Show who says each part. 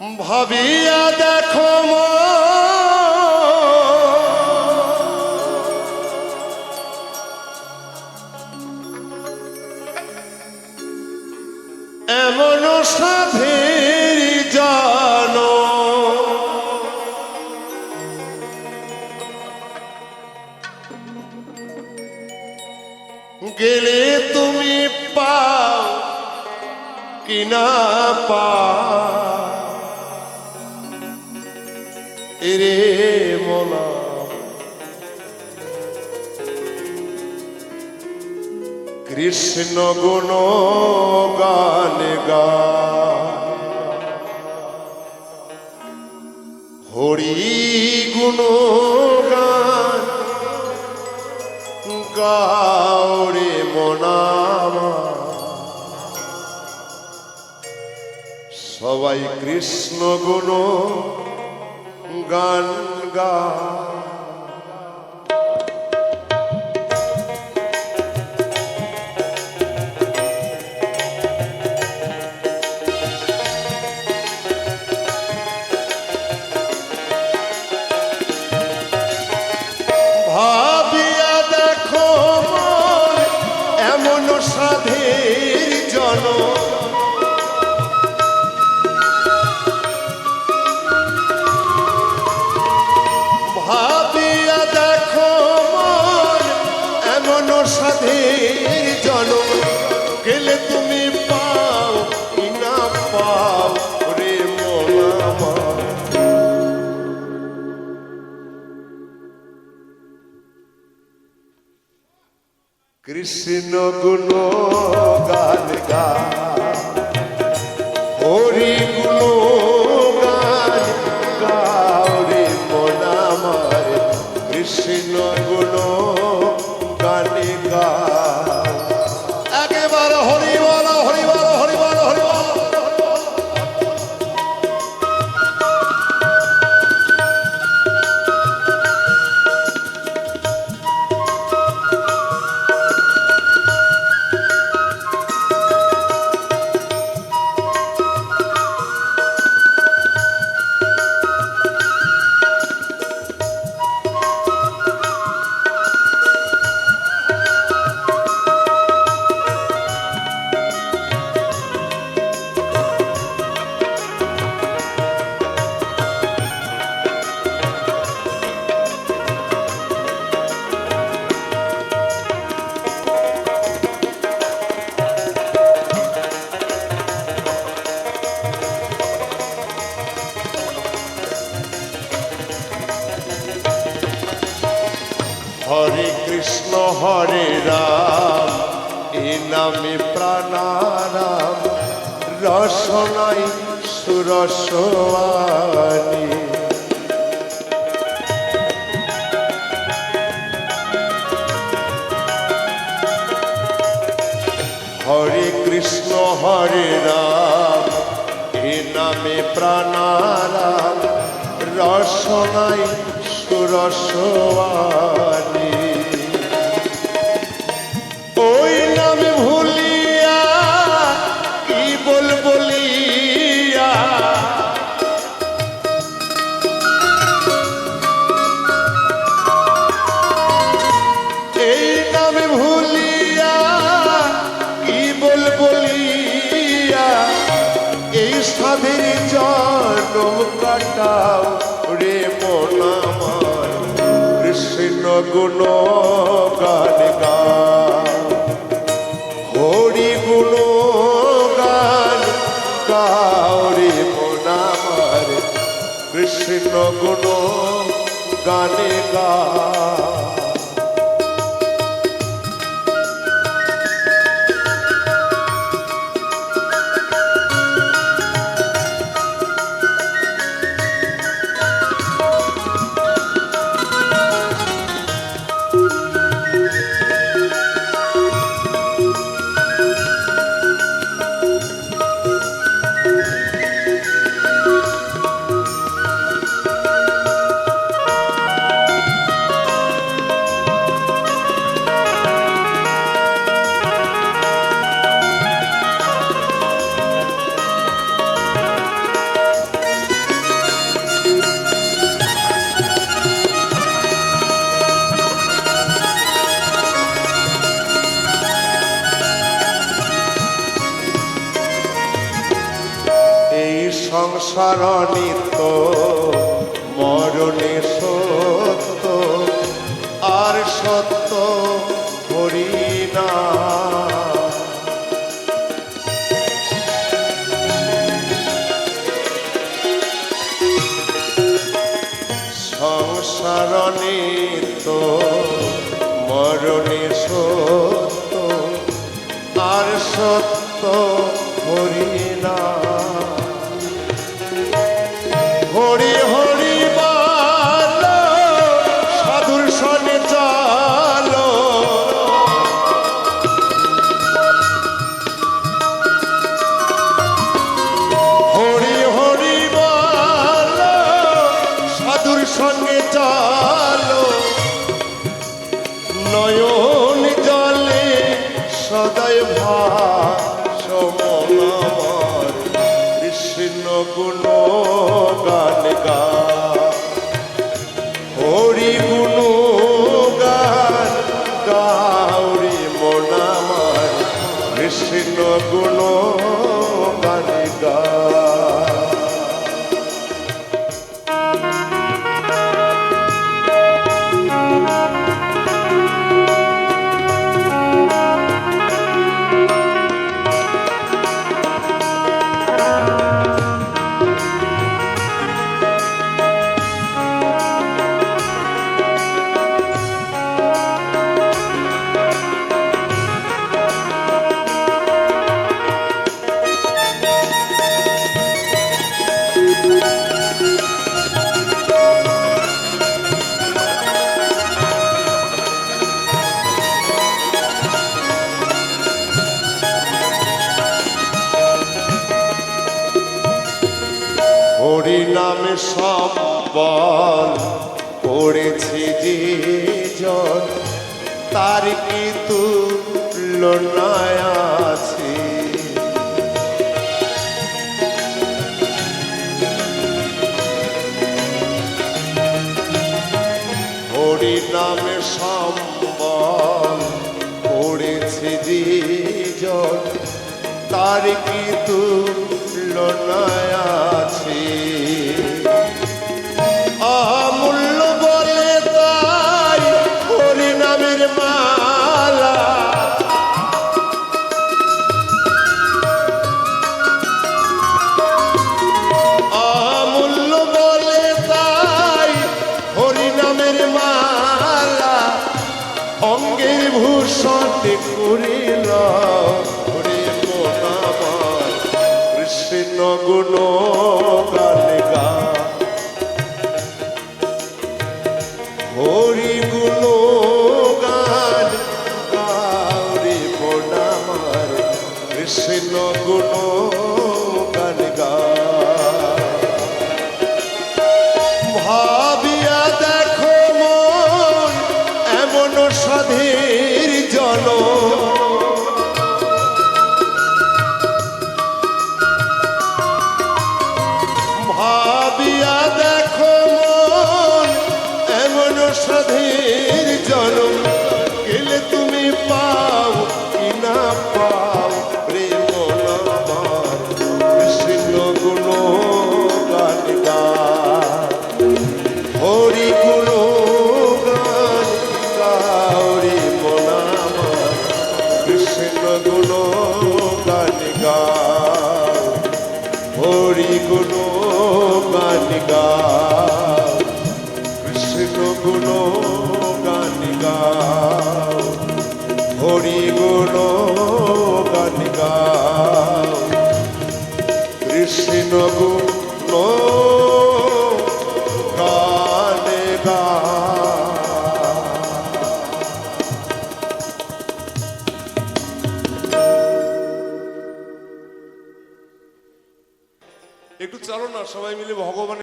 Speaker 1: ভাবিয়া দেখো এমন সাধের জানো। গেলে তুমি পাও কিনা পা কৃষ্ণ গুণ গান গা। হরি গুণ গান গাওরে মনামা। সবাই কৃষ্ণ গুণ গান গা। কৃষ্ণ গুণ গান গা। হরি গুণ গান গাও রে মন আমার কৃষ্ণ গুণ গান গা। হরে কৃষ্ণ, হরে রাম। এ নামে প্রাণারাম, রসনাই সুরসওয়ানি হরে কৃষ্ণ, হরে রাম, এ নামে প্রাণারাম, রসনাই সুরসওয়ানি ওই নামে ভুলিয়া কি বল বলিয়া এই নামে ভুলিয়া কি বল বলিয়া এই সাধের জন্ম কাটাও রে মন কৃষ্ণ গুণ গান গা গাও রে কৃষ্ণ গুণ গানে গা। সংসার নিত্য মরণে সত্য আর সত্য হরিনা সংসার নিত্য মরণে সত্য আর সত্য নয়ন জলে সদাই ভাসমর কৃষ্ণ গুণ গান গা। হরি গুণ গান গাউরি মনামার কৃষ্ণ গুণ গান গা। যে তার কি তুলনায় আছে? হরি নামে সম্বল করেছি যে তার কি তুলনায় ভূষণ করিল কৃষ্ণ গুণ গুণ গান গা হরি গুণ গান গা কৃষ্ণ গুণ গান গা হরি গুণ গান গা কৃষ্ণ গুণ